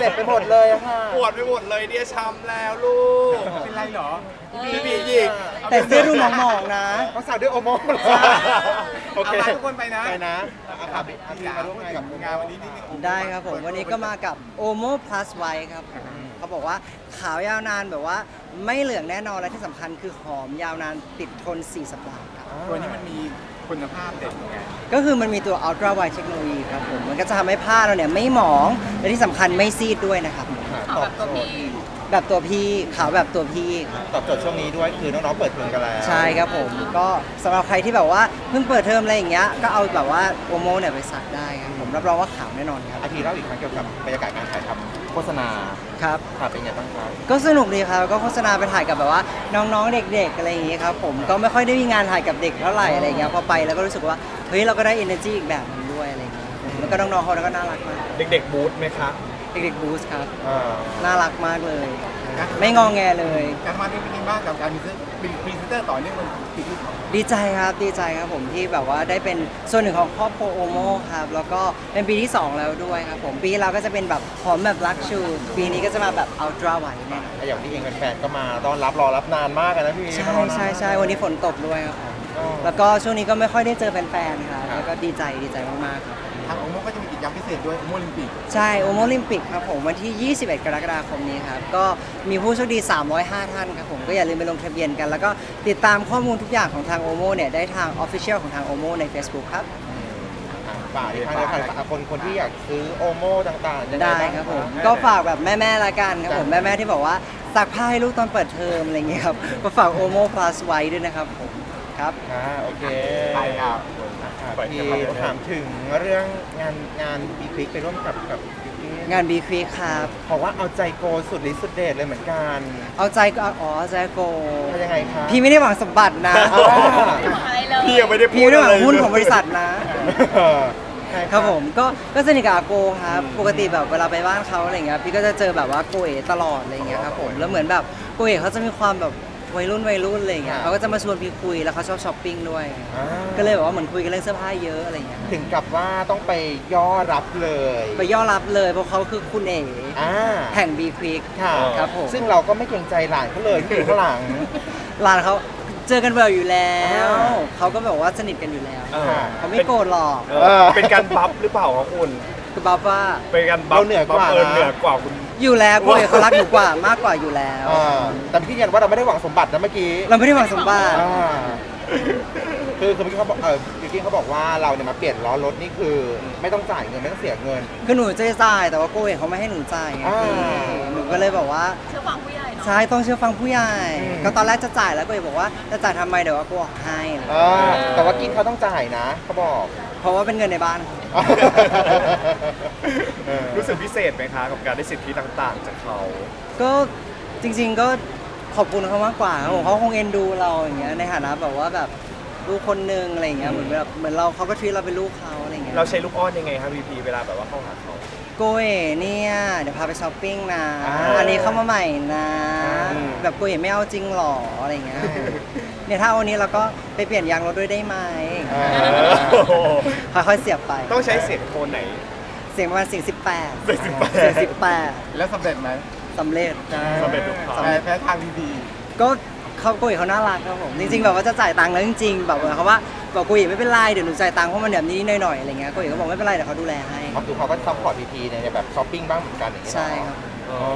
เจ็บไปหมดเลยอะค่ะ ปวดไปหมดเลยเนี่ยช้ำแล้วลูกเป็นไรเหรอพี่บีหยิกแต่เสื้อดูหมองๆนะ เขาสาวด้วยโอโมโอเคามาทุกคนไปนะไปนะอาครับอาบีมาร่วมงานกับงานวันนี้นี่ได้ครับผม วันนี้ก็มากับ Omo Plus White ครับผมเขาบอกว่าขาวยาวนานแบบว่า ไม่เหลืองแน่นอนและที่สำคัญคือหอมยาวนานติดทน 4 สัปดาห์ครับ ตัวนี้มันมี คุณภาพเด็ดไงก็คือมันมีตัว Ultra Wide Technology ครับผม มันก็จะทำให้ผ้าเราเนี่ยไม่หมอง และที่สำคัญไม่ซีดด้วยนะครับตอบโจทย์แบบตัวพี่ขาวแบบตัวพี่ครับตอบโจทย์ช่วงนี้ด้วยคือน้องๆเปิดเทอมกันแล้วใช่ครับผม ก็สำหรับใครที่แบบว่าเพิ่งเปิดเทอมอะไรอย่างเงี้ย ก็เอาแบบว่าโอโมเนี่ยไปสักได้ครับผม รับรองว่าขาวแน่นอนครับ อาทีเล่าอีกครั้งเกี่ยวกับบรรยากาศการถ่ายทำ โฆษณาครับ ค่ะเป็นไงบ้างครับก็สนุกดีครับก็โฆษณาไปถ่ายกับแบบว่า น้องๆเด็ก ๆ อะไรอย่างงี้ครับผมก็ไม่ค่อยได้มีงานถ่ายกับเด็กเท่าไหร่อะไรอย่างเงี้ยพอไปแล้วก็รู้สึกว่าเฮ้ยเราก็ได้ energy อีกแบบหนึงด้วยอะไรอย่างเงี้ยครับแล้วก็น้องๆเขาก็น่ารักมากเด็กๆบูธไหมคะเด็กๆบูสครับอ่าน่ารักมากเลย ไม่งองแงเลย การมาที่เป็นยังไงบ้างกับการมีเป็นพรีเซนเตอร์ต่อเนื่องมันติดที่ดีใจครับดีใจครับผมที่แบบว่าได้เป็นส่วนหนึ่งของครอบครัวโอโมครับแล้วก็เป็นปีที่ 2 แล้วด้วยครับผมปีที่เราก็จะเป็นแบบหอมแบบลักชู ปีนี้ก็จะมาแบบอัลตร้าไวแน่นอนแล้วอย่างที่เองแฟนๆก็มาต้อนรับรอรับนานมากอะนะพี่ใช่มารอนานใช่ใช่วันนี้ฝนตกด้วยครับผมอ๋อ แล้วก็ช่วงนี้ก็ไม่ค่อยได้เจอแฟนๆครับครับแล้วก็ดีใจดีใจมากๆครับ ทางโอโมก็จะมี กิจกรรมพิเศษด้วยโอโมลิมปิกใช่โอโมลิมปิกครับผมวันที่ 21 กรกฎาคมนี้ครับ ก็มีผู้โชคดี 305 ท่านครับผมก็อย่าลืมไปลงทะเบียนกัน แล้วก็ติดตามข้อมูลทุกอย่างของทางโอโมเนี่ย ได้ทาง Official ของทางโอโมใน Facebook ครับอะฝากอีกครั้งเลยค่ะฝากคนคนที่อยากซื้อโอโมต่างๆยังงได้างครับผมะก็ฝากแบบแม่ ๆ ละกันครับผมจ้ะแม่ ๆ ที่บอกว่าซักผ้าให้ลูกตอนเปิดเทอมอะไรอย่างเงี้ยครับก็ฝากโอโม plus ไว้ด้วยนะครับผมครับ อ่าโอเคไปครับ อะพี่ถามถึงเรื่องงานงานบีคลิกไปร่วมกับกับบิ๊กกี้งาน B Quick ครับ บอกว่าเอาใจโกสุดฤทธิ์สุดเดชเลยเหมือนกันเอาใจก็อ๋อใจโกว่ายังไงคะ พี่ไม่ได้หวังสมบัตินะพี่ยังไม่ได้พี่พูดไม่ได้หอะไรวังหุ้นของบริษัทนะ ใช่ครับผมก็ก็สนิทกับอาโกครับปกติแบบเวลาไปบ้านเขาอะไรเงี้ยพี่ก็จะเจอแบบว่าโกเอตลอดอะไรเงี้ยครับผมแล้วเหมือนแบบโกเอเขาจะมีความแบบ วัยรุ่นวัยรุ่นอะไรเงี้ยเขาก็จะมาชวนพี่คุยแล้วเขาชอบช้อปปิ้งด้วย อ่าก็เลยแบบว่าเหมือนคุยกันเรื่องเสื้อผ้าเยอะอะไรเงี้ยถึงกับว่าต้องไปย่อรับเลยไปย่อรับเลยเพราะเขาคือคุณเอ๋อ่าแห่งบีควิก ค่ะครับผม ซึ่งเราก็ไม่เกรงใจหลานเขาเลยที่อยู่ข้างหลัง ร้านเขาเจอกันบ่อยอยู่แล้ว อ่า เขาก็แบบว่าสนิทกันอยู่แล้ว เออเขาไม่โกรธหรอกเออเป็นการบัฟหรือเปล่าครับคุณคือบัฟว่าเป็นการบัฟเราเหนือกว่าบัฟเออนะ เหนือกว่าคุณ อยู่แล้วโกเอเขารักหนูกว่ามากกว่าอยู่แล้ว อ่าแต่พี่ยืนยันว่าเราไม่ได้หวังสมบัตินะเมื่อกี้เราไม่ได้หวังสมบัติอ่าคือคือเมื่อกี้เขาบอกเออพี่กิ้งเขาบอกว่าเราเนี่ยมาเปลี่ยนล้อรถนี่คือ ไม่ต้องจ่ายเงินไม่ต้องเสียเงิน คือหนูจะจ่ายแต่ว่าโกเอเขาไม่ให้หนูจ่ายไงอ่าหนูก็เลยบอกว่าเชื่อฟังผู้ใหญ่เนาะใช่ต้องเชื่อฟังผู้ใหญ่ อืม ก็ตอนแรกจะจ่ายแล้วโกเอบอกว่าจะจ่ายทำไมเดี๋ยวว่าโกออกให้อะไรอย่างเงี้ย อ่าแต่ว่ากิ้งเขาต้องจ่ายนะเขาบอก เพราะว่าเป็นเงินในบ้านเออรู้สึกพิเศษไหมคะกับการได้สิทธิต่างๆ จากเขา ก็จริงๆก็ขอบคุณเขามากกว่าครับผมเขาคงเอ็นดูเราอย่างเงี้ยในฐานะแบบว่าแบบลูกคนนึงอะไรอย่างเงี้ยเหมือนแบบเหมือนเราเขาก็ทีเราเป็นลูกเขาอะไรอย่างเงี้ยเราใช้ลูกอ้อนยังไงครับพีพีเวลาแบบว่าเข้าหาเขา โกเอเนี่ยเดี๋ยวพาไปช้อปปิ้งนะอ่าอันนี้เข้ามาใหม่นะ อืม แบบโกเอไม่เอาจริงหรออะไรอย่างเงี้ย เนี่ยถ้าเอาอันนี้เราก็ไปเปลี่ยนยางรถด้วยได้ไหมอ่าค่อยๆเสียบไป ต้องใช้เสียงโทนไหน เสียงประมาณเสียงสิบแปดเสียง18 เสียงสิบแปดแล้วสำเร็จไหมสำเร็จ สำเร็จทุกครั้งแพ้แพ้ทางดีก็เขากุยเขาน่ารักครับผม จริงๆแบบว่าจะจ่ายตังค์แล้วจริงๆแบบว่าเขาว่าบอกกุยไม่เป็นไรเดี๋ยวหนูจ่ายตังค์เพราะมันแบบนี้หน่อยๆอะไรเงี้ยกุยก็บอกไม่เป็นไรเดี๋ยวเขาดูแลให้ เขาคือเขาก็ซัพพอร์ตพีพีในแบบช้อปปิ้งบ้างเหมือนกันอย่างเงี้ยใช่ครับ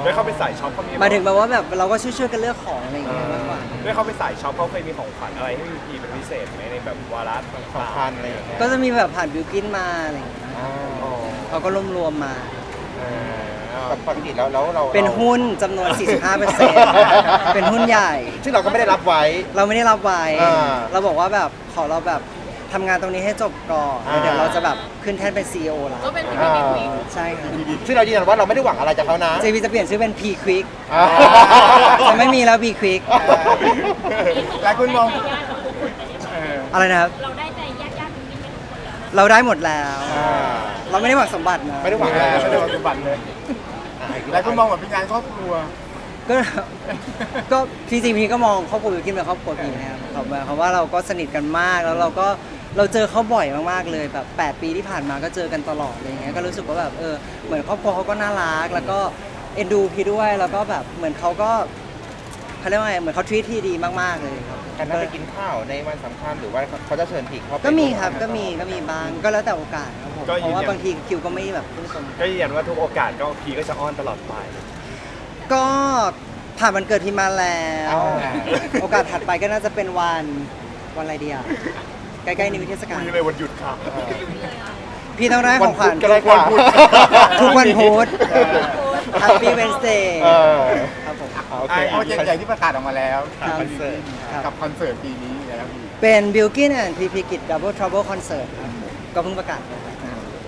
ได้เข้าไปสายช็อปเขามีหมายถึงแบบว่าแบบเราก็ช่วยๆกันเลือกของอะไรอย่างเงี้ยมากกว่า ได้เข้าไปสายช็อปเขาเคยมีของขวัญอะไรให้พีพีเป็นพิเศษไหมในแบบวาระต่างสำคัญอะไรอย่างเงี้ยก็จะมีแบบผ่านบิวกินมาอะไรอย่างเงี้ยอ่าๆอ๋อเขาก็รวมๆมาเออปกติแล้วแล้วเราเป็นหุ้นจำนวน 45%เป็นหุ้นใหญ่ ซึ่งเราก็ไม่ได้รับไว้ เราไม่ได้รับไว้อ่า เราบอกว่าแบบขอเราแบบ ทำงานตรงนี้ให้จบก่อนอ่าแล้วเดี๋ยวเราจะแบบขึ้นแท่นเป็น CEO แล้วก็เป็นพี่พีพีใช่ครับซึ่งเรายืนยันว่าเราไม่ได้หวังอะไรจากเขานะ JV จะเปลี่ยนชื่อเป็น P Quick อ่าจะไม่มีแล้ว P Quick ๆหลายคนมองเอออะไรนะครับ เราได้ใจญาติญาติๆพี่ๆเป็นคนแล้วเราได้หมดแล้วอ่าเราไม่ได้หวังสมบัตินะไม่ได้หวังอะไรไม่ได้ปัจจุบันเลยอ่าหลายคนมองแบบเป็นงานครอบครัวก็ก็จริงๆพี่ก็มองครอบครัวบิวกินเป็นครอบครัวพี่นะครับแบบว่าเพราะว่าเราก็สนิทกันมากแล้วเราก็ เราเจอเขาบ่อยมากๆเลยแบบ 8 ปีที่ผ่านมาก็เจอกันตลอดอะไรเงี้ยก็รู้สึกว่าแบบเออเหมือนครอบครัวเขาก็น่ารัก แล้วก็เอ็นดูพี่ด้วยแล้วก็แบบเหมือนเขาก็เขาเรียกว่าไงเหมือนเขาทวีตพี่ดีมากๆเลยครับ การนัดไปกินข้าวในวันสำคัญหรือว่าเขาจะเชิญผีเข้าไปก็มีครับวก็มีก็มีบางก็แล้วแต่โอกาสครับผมก็เพยืนยัน ราะว่าบางทีคิวก็ไม่แบบพุ่งตรงก็ยืนยันว่าทุกโอกาสก็พีก็จะอ้อนตลอดไป ก็ผ่านวันเกิดพี่มาแล้ว เอา โอกาสถัดไปก็น่าจะเป็นวันวันอะไรดีอะ ใกล้ๆในวิเทศกาลคุยเลยวันหยุดค่ะ พี่ต้องได้ของขวัญ ก็ได้กว่าทุกวันพุธเออ Happy Wednesday เออครับผม โอเคโปรเจกต์ใหญ่ที่ประกาศออกมาแล้วครับ คอนเสิร์ตครับ กับคอนเสิร์ตปีนี้นะครับพี่เป็น Bilkin and PP Kid Double Trouble Concert ครับก็เพิ่งประกาศไป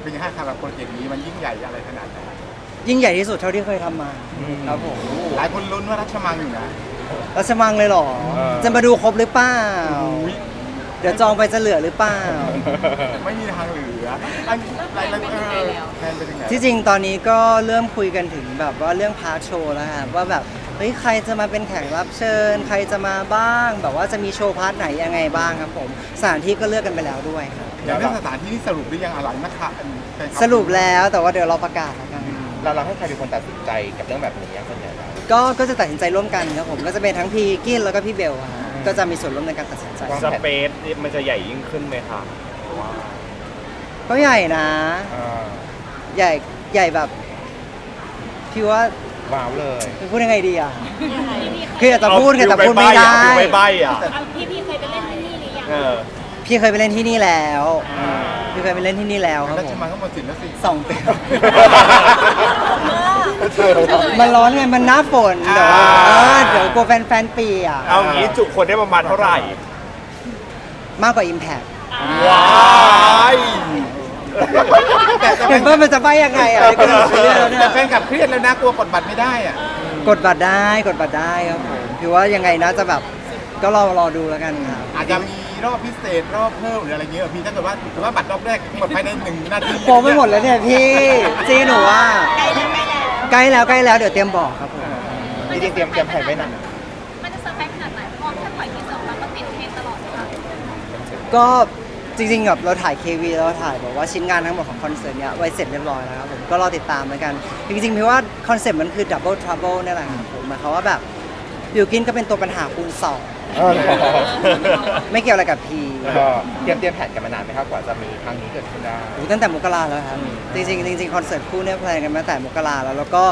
เป็นยังไงครับกับโปรเจกต์นี้มันยิ่งใหญ่อะไรขนาดไหนยิ่งใหญ่ที่สุดเท่าที่เคยทำมาครับผมหลายคนลุ้นว่ารัชมังอยู่นะ รัชมังเลยเหรอ เออ จะมาดูครบหรือเปล่าเดี๋ยวจองไปจะเหลือหรือเปล่า ไม่มีทางเหลือ อันอะไรอะไรเออแทนไปถึงไหนที่จริงตอนนี้ก็เริ่มคุยกันถึงแบบว่าเรื่องพาร์ทโชว์แล้วครับว่าแบบเฮ้ยใครจะมาเป็นแขกรับเชิญ ใครจะมาบ้าง แบบว่าจะมีโชว์พาร์ทไหนยังไงบ้างครับผมสถานที่ก็เลือกกันไปแล้วด้วยครับอย่างเรื่องสถานที่นี่สรุปหรือยังอะไรนะคะอันแฟนคบสรุปแล้วแต่ว่าเดี๋ยวเราประกาศแล้วกันเราเราให้ใครเป็นคนตัดสินใจกับเรื่องแบบนี้ส่วนใหญ่แล้วก็ก็จะตัดสินใจร่วมกันครับผมก็จะเป็นทั้งพี่กินแล้วก็พี่เบลอะครับ ก็จะมีส่วนร่วมในการตัดสินใจวางสแผนเปซนี่มันจะใหญ่ยิ่งขึ้นไหมคะหรือว่าก็ใหญ่นะ อ่าใหญ่ใหญ่แบบพี่ว่าว้าวเลยจะพูดยังไงดีอะพี่พี่คืออยากจะพูดไงแต่พูดไม่ได้ เอาคิวใบๆอะเอาพี่พี่เคยไปเล่นที่นี่หรือยังเออพี่เคยไปเล่นที่นี่แล้วพี่เคยไปเล่นที่นี่แล้วครับรัผชมมังก็หมดสิทธิ์แล้วสิ สองปี มันร้อนไงมันหน้าฝนเดี๋ยวอ่า เออเดี๋ยวกลัวแฟนๆปีอะเอางี้จุคนได้ประมาณเท่าไหร่ มากกว่า Impact ว้ายแต่แต่เห็นว่ามันจะไปยังไงอะนี่ก็ดูไปเรื่อยแล้วเนี่แต่ยแฟนคลับเครียดแล้วนะกลัวกดบัตรไม่ได้อะกดบัตรได้กดบัตรได้ครับผมคือว่ายังไงนะจะแบบก็รอรอดูแล้วกันครับ อาจจะมีรอบพิเศษรอบเพิ่มหรืออะไรเงี้ยพี่ถ้าเกิดว่าถือว่าบัตรรอบแรกหมดภายในหนึ่งนาทีโปรไม่หมดแล้วเนี่ยพี่จริงหนูว่า ใกล้แล้วใกล้แล้ว ใกล้แล้วใกล้แล้วเดี๋ยวเตรียมบอกครับผมจริงๆเตรียมเตรียมแผนไว้หนักมันจะเซอร์ไพรส์ขนาดไหนเพราะแค่ปล่อยทีเซอร์มาก็ติดเทรนด์ตลอดเลยค่ะก็จริงๆแบบเราถ่าย KV เราถ่ายแบบว่าชิ้นงานทั้งหมดของคอนเสิร์ตเนี้ยไว้เสร็จเรียบร้อยแล้วครับผมก็รอติดตามแล้วกัน จริงๆพี่ว่าคอนเซ็ปต์มันคือ Double Trouble นี่แหละครับผมหมายความว่าแบบ บิวกินก็เป็นตัวปัญหาคูณสองเออไม่เกี่ยวอะไรกับพีก็เตรียมเตรียมแผนกันมานานไหมครับกว่าจะมีครั้งนี้เกิดขึ้นได้โอ้ตั้งแต่มกราแล้วครับ จริงๆจริงๆคอนเสิร์ตคู่เนี่ยแพลนกันมาแต่มกราแล้ว แล้วก็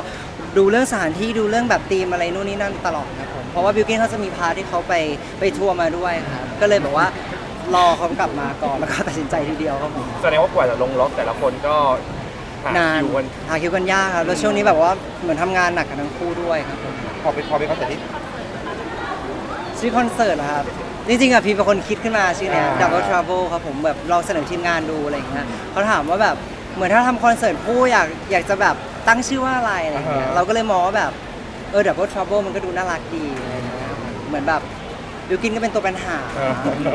ดูเรื่องสถานที่ดูเรื่องแบบธีมอะไรนู่นนี่นั่นตลอดครับผมเพราะว่าบิวกินเขาจะมีพาร์ทที่เขาไปไปทัวร์มาด้วยครับก็เลยแบบว่ารอเขากลับมาก่อนแล้วก็ตัดสินใจทีเดียวครับผมแสดงว่ากว่าจะลงล็อกแต่ละคนก็หานานคิวกันหาคิวกันยากครับแล้วช่วงนี้แบบว่าเหมือนทำงานหนักกันทั้งคู่ด้วยครับผมพอไปพอไปคอนเสิร์ตที่ ชื่อคอนเสิร์ตนะครับ จริงๆอะพี่เป็นคนคิดขึ้นมาชื่อเนี้ยอ่า Double Trouble ครับผมแบบลองเสนอทีมงานดูอะไรอย่างเงี้ยเขาถามว่าแบบเหมือนถ้าทำคอนเสิร์ตคู่อยากอยากจะแบบตั้งชื่อว่าอะไรอะไรอย่างเงี้ยอ่าฮะ เราก็เลยมองว่าแบบเออ Double Trouble มันก็ดูน่ารักดีอะไรอย่างเงี้ยเหมือนแบบบิวกินก็เป็นตัวปัญหา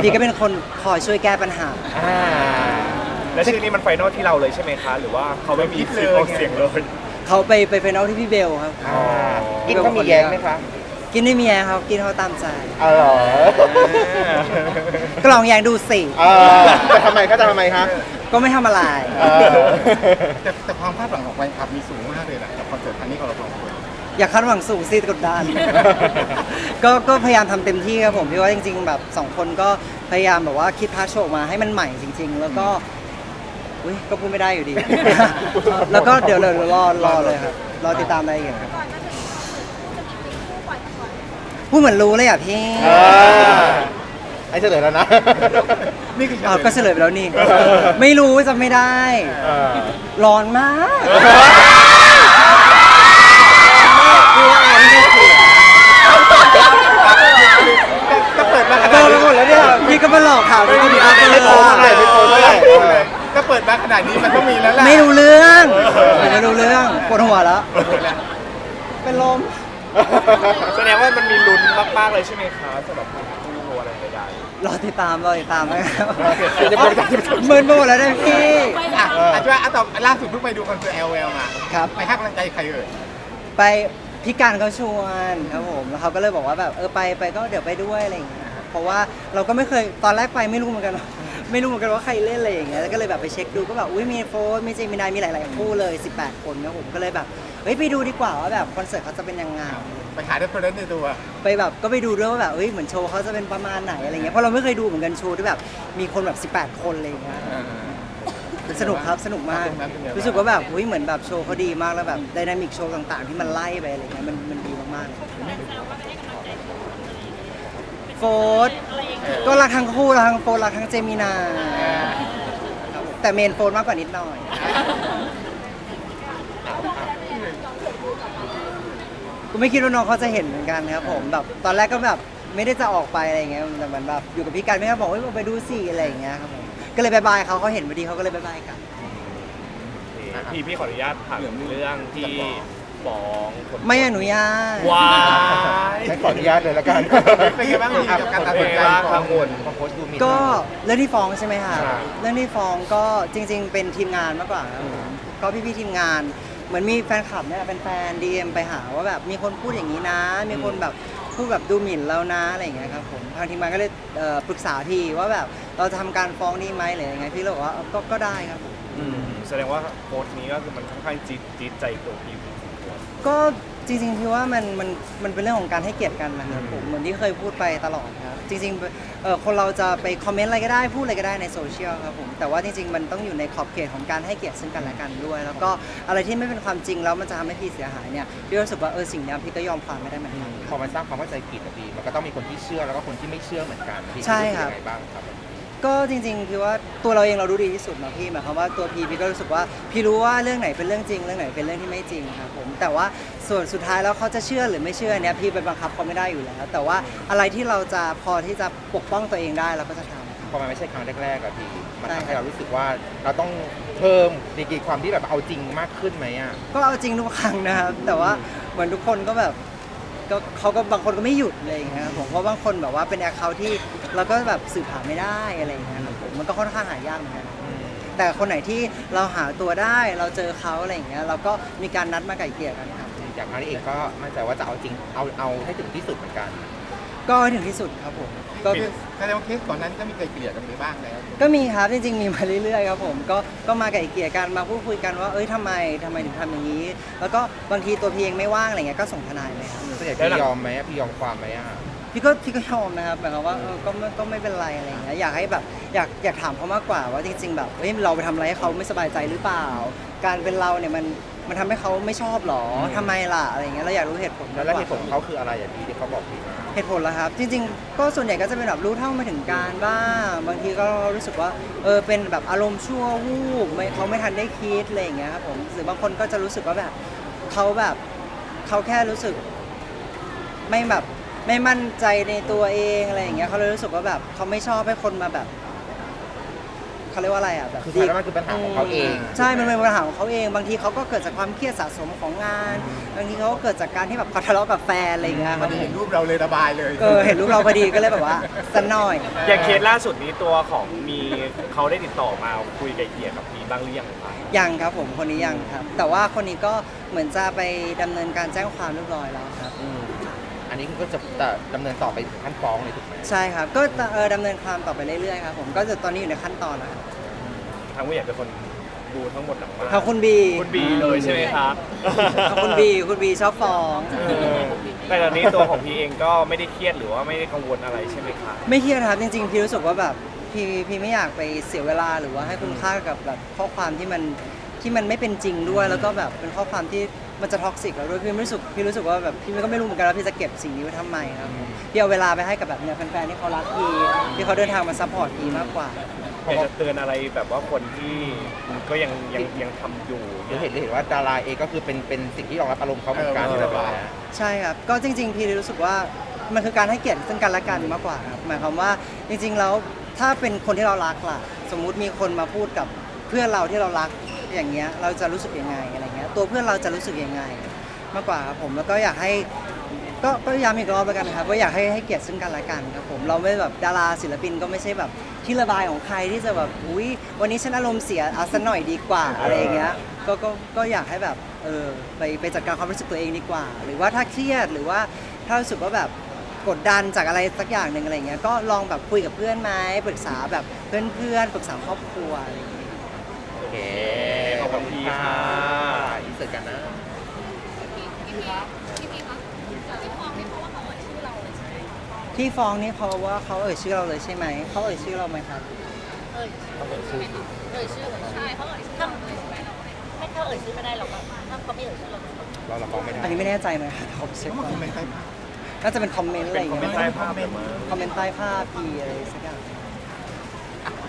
พี่ก็เป็นคนคอยช่วยแก้ปัญหา อ่าและชื่อนี้มันไฟนอลที่เราเลยใช่ไหมคะ หรือว่าเขาไม่มีสิทธิ์ออกเสียงเลยเขาไปไปไฟนอลที่พี่เบลครับ อ่ากินก็มีแย้งไหมคะ กินไม่มีแอร์ครับกินเขาตามใจเออเหรอก็ลองแยงดูสิ เออแต่ทำไมคะแต่ทำไมคะก็ไม่ทำอะไร เออแต่แต่ความคาดหวังของแฟนคลับมีสูงมากเลยนะกับคอนเสิร์ตครั้งนี้ของเราสองคนอย่าคาดหวังสูงสิกดดัน ก็ก็พยายามทำเต็มที่ครับผมพี่ว่าจริง ๆ แบบสองคนก็พยายามแบบว่าคิดพาร์ทโชว์ออกมาให้มันใหม่จริง ๆ แล้วก็อุ้ยก็พูดไม่ได้อยู่ดี แล้วก็เดี๋ยวเลยรอรอเลยครับรอติดตามรายละเอียดครับ ก่อนหน้าจะมี พูดเหมือนรู้เลยอะพี่เออไอ้เฉลยแล้วนะ นี่คืออ้าวก็เฉลยไปแล้วนี่ ไม่รู้จำไม่ได้ เออร้อนมากพี่ว่าอันนี้เสียก็เปิดมาขเจนาดอไปนี้หมดแล้วเนี่ยพี่ก็มาหลอกถามพี่ก็มีอัพเลไม่ยโกงเท่าไหร่ไม่โกงเท่าไหร่เออก็เปิดมาขนาดนี้มันต้องมีแล้วแหละไม่รู้เรื่องไม่รู้เรื่องปวดหัวแล้ว เป็นลม แสดงว่ามันมีลุ้นมากๆเลยใช่ไหมคะสำหรับคู่อะไรใด รอติดตามรอติดตามนะครับเดี๋ยวจะบอกจะบอกมึนไปหมดแล้วเนี่ยพี่อะอาจจะว่าอะต่อล่าสุดเพิ่งไปดูคอนเสิร์ต LL มาครับ ไปให้กำลังใจใครเอ่ยไปพี่การเขาชวนครับผมแล้วเขาก็เลยบอกว่าแบบเออไปไปก็เดี๋ยวไปด้วยอะไรอย่างเงี้ยเพราะว่าเราก็ไม่เคยตอนแรกไปไม่รู้เหมือนกันว่า ไม่รู้เหมือนกันว่าใครเล่นอะไรอย่างเงี้ยแล้วก็เลยแบบไปเช็คดูก็แบบอุ้ยมีโฟร์มีเจมินายมีหลาย ๆ คู่เลย 18 คนครับผมก็เลยแบบเฮ้ยไปดูดีกว่าว่าแบบคอนเสิร์ตเขาจะเป็นยังไงไปหาเรฟเฟอร์เรนซ์ในตัวไปแบบก็ไปดูด้วยว่าแบบเอ้ยเหมือนโชว์เขาจะเป็นประมาณไหนอะไรเงี้ยเพราะเราไม่เคยดูเหมือนกันโชว์ที่แบบมีคนแบบ 18 คนอะไรอย่างเงี้ยสนุกครับ สนุกมากตรงนั้นเป็นไงบ้างรู้สึกว่าแบบอุ้ยเหมือนแบบโชว์เขาดีมากแล้วแบบไดนามิกโชว์ต่างๆ ที่มันไล่ไปอะไรเงี้ยมันมันดีมากๆเลย โฟร์ก็รักทั้งคู่รักทั้งโฟร์รักทั้งเจมินาครับผมแต่เมนโฟร์มากกว่านิดหน่อย กูไม่คิดว่าน้องเขาจะเห็นเหมือนกันครับผมแบบตอนแรกก็แบบไม่ได้จะออกไปอะไรอย่างเงี้ยแต่เหมือนแบบอยู่กับพี่กันไม่ก็บอกว่าไปดูสิอะไรอย่างเงี้ยครับผมก็เลยบายบายเขาเขาเห็นพอดีเขาก็เลยบายบายกัน พี่พี่ขออนุญาตถามเรื่องที่ ฟ้องคนไม่อนุญาตว้ายไม่ขออนุญาตเลยละกันเป็นไงบ้างพี่กับการตัดสินใจเป็นไงบ้างขกัองงวลพอโพสต์ดูหมีก็เรื่องที่ฟ้องใช่ไหมคะใช่ เรื่องที่ฟ้องก็จริง ๆ เป็นทีมงานมากกว่าครับผมก็พี่ๆทีมงาน เหมือนมีแฟนคลับเนี่ยเป็นแฟนดีเอ็มไปหาว่าแบบมีคนพูดอย่างนี้นะ มีคนแบบพูดแบบดูหมิ่นเรานะอะไรอย่างเงี้ยครับผมทางทีมงานก็เลยเอ่อปรึกษาทีว่าแบบเราจะทำการฟ้องดีไหมหรือยังไงพี่เราบอกว่าเออก็ก็ได้ครับผม อืมแสดงว่าโพสต์นี้ก็คือมันค่อนข้างจี๊ดจี๊ดใจตัวพี่อยู่พอสมควร ก็จริงๆพี่ว่ามันมันมันเป็นเรื่องของการให้เกียรติกันนะครับผมเหมือนที่เคยพูดไปตลอดครับจริงๆเอ่อคนเราจะไปคอมเมนต์อะไรก็ได้พูดอะไรก็ได้ในโซเชียลครับผมแต่ว่าจริงๆมันต้องอยู่ในขอบเขตของการให้เกียรติซึ่งกันและกันด้วย แล้วก็อะไรที่ไม่เป็นความจริงแล้วมันจะทำให้พี่เสียหายเนี่ยพี่รู้สึกว่าเออสิ่งเนี้ยพี่ก็ยอมความไม่ได้เหมือนกัน พอมันสร้างความเข้าใจผิดอะพี่มันก็ต้องมีคนที่เชื่อแล้วก็คนที่ไม่เชื่อเหมือนกันพี่ใช่ครับ รู้สึกยังไงบ้างครับ ก็จริงๆพี่ว่าตัวเราเองเรารู้ดีที่สุดเนาะพี่หมายความว่าตัวพี่พี่ก็รู้สึกว่าพี่รู้ว่าเรื่องไหนเป็นเรื่องจริง เรื่องไหนเป็นเรื่องที่ไม่จริงครับผมแต่ว่าส่วนสุดท้ายแล้วเขาจะเชื่อหรือไม่เชื่อเนี่ยพี่ไปบังคับเขาไม่ได้อยู่แล้วแต่ว่าอะไรที่เราจะพอที่จะปกป้องตัวเองได้เราก็จะทำ พอมันไม่ใช่ครั้งแรกๆอะพี่ มันใช่ทำให้เรารู้สึกว่าเราต้องเพิ่มดีกรีความที่แบบเอาจริงมากขึ้นไหมอะก็เอาจริงทุกครั้งนะครับ แต่ว่าเหมือนทุกคนก็แบบก็เขาก็บางคนก็ไม่หยุดอะไรอย่างเงี้ยครับผมเพราะบางคนแบบว่าเป็นแอคเคาท์ที่ เราก็แบบสืบหาไม่ได้อะไรอย่างเงี้ยครับผมมันก็ค่อนข้างหายากเหมือนกันอืมแต่คนไหนที่เราหาตัวได้เราเจอเขาอะไรอย่างเงี้ยเราก็มีการนัดมาไก่เกลี่ยกันครับอย่างครั้งนี้เองก็มั่นใจว่าจะเอาจริงเอาเอาให้ถึงที่สุดเหมือนกัน ก็ให้ถึงที่สุดครับผมก็แสดงว่าเคสก่อนนั้นก็มีเคยเกลี่ยกันไปบ้างแล้ว ก็มีครับจริงๆมีมาเรื่อยๆครับผมก็ก็มาไก่เกลี่ยกันมาพูดคุยกันว่าเอ้ยทำไมทำไมถึงทำอย่างนี้ แล้วก็บางทีตัวพี่เองไม่ว่างอะไรเงี้ยก็ส่งทนายไปครับ ส่วนใหญ่พี่ยอมไหมอะพี่ยอมความไหมอะ พี่ก็พี่ก็ยอมนะครับหมายความว่าเออก็ไม่ก็ไม่เป็นไรอะไรอย่างเงี้ยอยากให้แบบอยากอยากถามเขามากกว่าว่าจริง ๆ แบบเฮ้ยเราไปทำอะไรให้เขาไม่สบายใจหรือเปล่า การเป็นเราเนี่ยมันมันทำให้เขาไม่ชอบหรอทำไมล่ะอะไรอย่างเงี้ยเราอยากรู้เหตุผลแล้วมากแล้วกเหว่าตุผลของเขาคืออะไรอะพี่ที่เขาบอกพี่มา เหตุผลละครับ จริงๆ ก็ส่วนใหญ่ก็จะเป็นแบบรู้เท่าไม่ถึงการบ้างบางทีก็รู้สึกว่าเออเป็นแบบอารมณ์ชั่ววูบไม่เขาไม่ทันได้คิดอะไรอย่างเงี้ยครับผมหรือบางคนก็จะรู้สึกว่าแบบเขาแบบเขาแค่รู้สึกไม่แบบ ไม่มั่นใจในตัวเองอะไรอย่างเงี้ยเขาเลยรู้สึกว่าแบบเขาไม่ชอบให้คนมาแบบเขาเรียกว่าอะไรอะแบบคือสุดท้ายแล้วมันคือปัญหาของเขาเองใช่ มันเป็นปัญหาของเขาเอง บางทีเขาก็เกิดจากความเครียดสะสมของงาน บางทีเขาก็เกิดจากการที่แบบเขาทะเลาะกับแฟนอะไรอย่างเงี้ยคพรัอบดีผเห็นมรูปเราเลยระบายเลยเออ เห็นรูปเราพอดีก็เลยแบบว่าสักหน่อย อย่างเคสล่าสุดนี้ตัวของมีเขาได้ติดต่อมาคุยไกลเกลี่ยกับพี่บ้างหรือยังครับยังครับผม คนนี้ยังครับ แต่ว่าคนนี้ก็เหมือนจะไปดำเนินการแจ้งความเรียบร้อยแล้วครับ อืมอั นนี้ก็จะจะดำเนินต่อไปถึงขั้นฟ้องเลยถูกไหมใช่ครับ ก็เออดำเนินความต่อไปเรื่อยๆครับผมก็จะตอนนี้อยู่ในขั้นตอนแล้วครับทางผู้ใหญ่เป็นคนดูทั้งหมดหลังบ้านขอบคุณบีคุณบีเลยใช่ไหมครับขอบคุณบีคุณบีชอบฟ้อง เออแต่ตอนนี้ตัวของพี่เองก็ไม่ได้เครียดหรือว่าไม่ได้กังวลอะไรใช่ไหมครับ ไม่เครียดครับจริงๆพี่รู้สึกว่าแบบพี่พี่ไม่อยากไปเสียเวลาหรือว่าให้คุณค่ากับแบบข้อความที่มันที่มันไม่เป็นจริงด้วย แล้วก็แบบเป็นข้อความที่ มันจะท็อกซิกแล้วด้วยพี่ไม่รู้สึกพี่รู้สึกว่าแบบพี่ก็ไม่รู้เหมือนกันว่าพี่จะเก็บสิ่งนี้ไว้ทำไมครับพี่เอาเวลาไปให้กับแบบเนี่ยแฟนๆที่เขารักพี่ที่เขาเดินทางมาซัพพอร์ตพี่มากกว่า อยากจะเตือนอะไรแบบว่าคนที่ก็ยังยังยังทำอยู่หรือเห็นหรือเห็นว่าดาราเองก็คือเป็นเป็นสิ่งที่รองรับอารมณ์เขาเหมือนกันเออที่ระบายอะใช่ครับ ก็จริง ๆ พี่รู้สึกว่ามันคือการให้เกียรติซึ่งกันและกันมากกว่าครับ หมายความว่าจริง ๆ แล้วถ้าเป็นคนที่เรารักล่ะ สมมุติมีคนมาพูดกับเพื่อนเราที่เรารักอย่างเงี้ย เราจะรู้สึกยังไงอะไรเงี้ย ตัวเพื่อนเราจะรู้สึกยังไง มากกว่าครับผมแล้วก็อยากให้ก็ก็ย้ำอีกรอบแล้วกันครับว่าอยากให้ให้เกียรติซึ่งกันและกันครับผมเราไม่แบบดาราศิลปินก็ไม่ใช่แบบที่ระบายของใครที่จะแบบอุ้ยวันนี้ฉันอารมณ์เสียเอาสักหน่อยดีกว่าอะไรอย่างเงี้ยก็ก็ก็อยากให้แบบเออไปไปจัดการความรู้สึกตัวเองดีกว่า หรือว่าถ้าเครียดหรือว่าถ้ารู้สึกว่าแบบกดดันจากอะไรสักอย่างหนึ่งอะไรเงี้ยก็ลองแบบคุยกับเพื่อนไหมปรึกษาแบบเพื่อนๆปรึกษาครอบครัวอะไรอย่างเงี้ยโอเคขอบคุณพี่ค่ะ เสิร์ตกันนะที่ฟ้องนี่เพราะว่าเขาเอ่ยชื่อเราเลยใช่ไหม เขาเอ่ยชื่อเราไหมเขาเอ่ยชื่อเราไหมครับ เอ่ยชื่อเอ่ยชื่อใช่เขาเอ่ยชื่อเราเลยใช่ไม่เขาเอ่ยชื่อไม่ได้หรอกถ้าเขาไม่เอ่ยชื่อเราเราเราฟ้องไม่ได้อันนี้ไม่แน่ใจไหมครับผมเช็คเขามาก่อนคอมเมนต์ใต้ภาพน่าจะเป็นคอมเมนต์อะไรนอย่างคอมเมนเงี้ต์ยใต้ภาพเลยมั้งคอมเมนต์ใต้ภาพพีอะไรสักอย่าง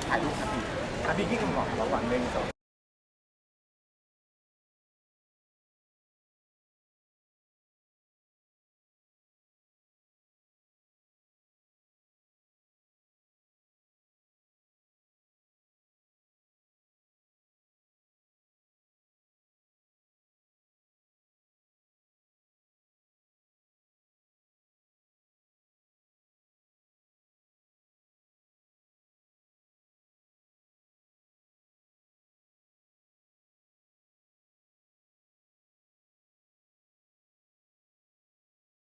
ถ่ายรูปครับพี่อะพี่กี้คำบอกเราก่อนหนึ่งสอง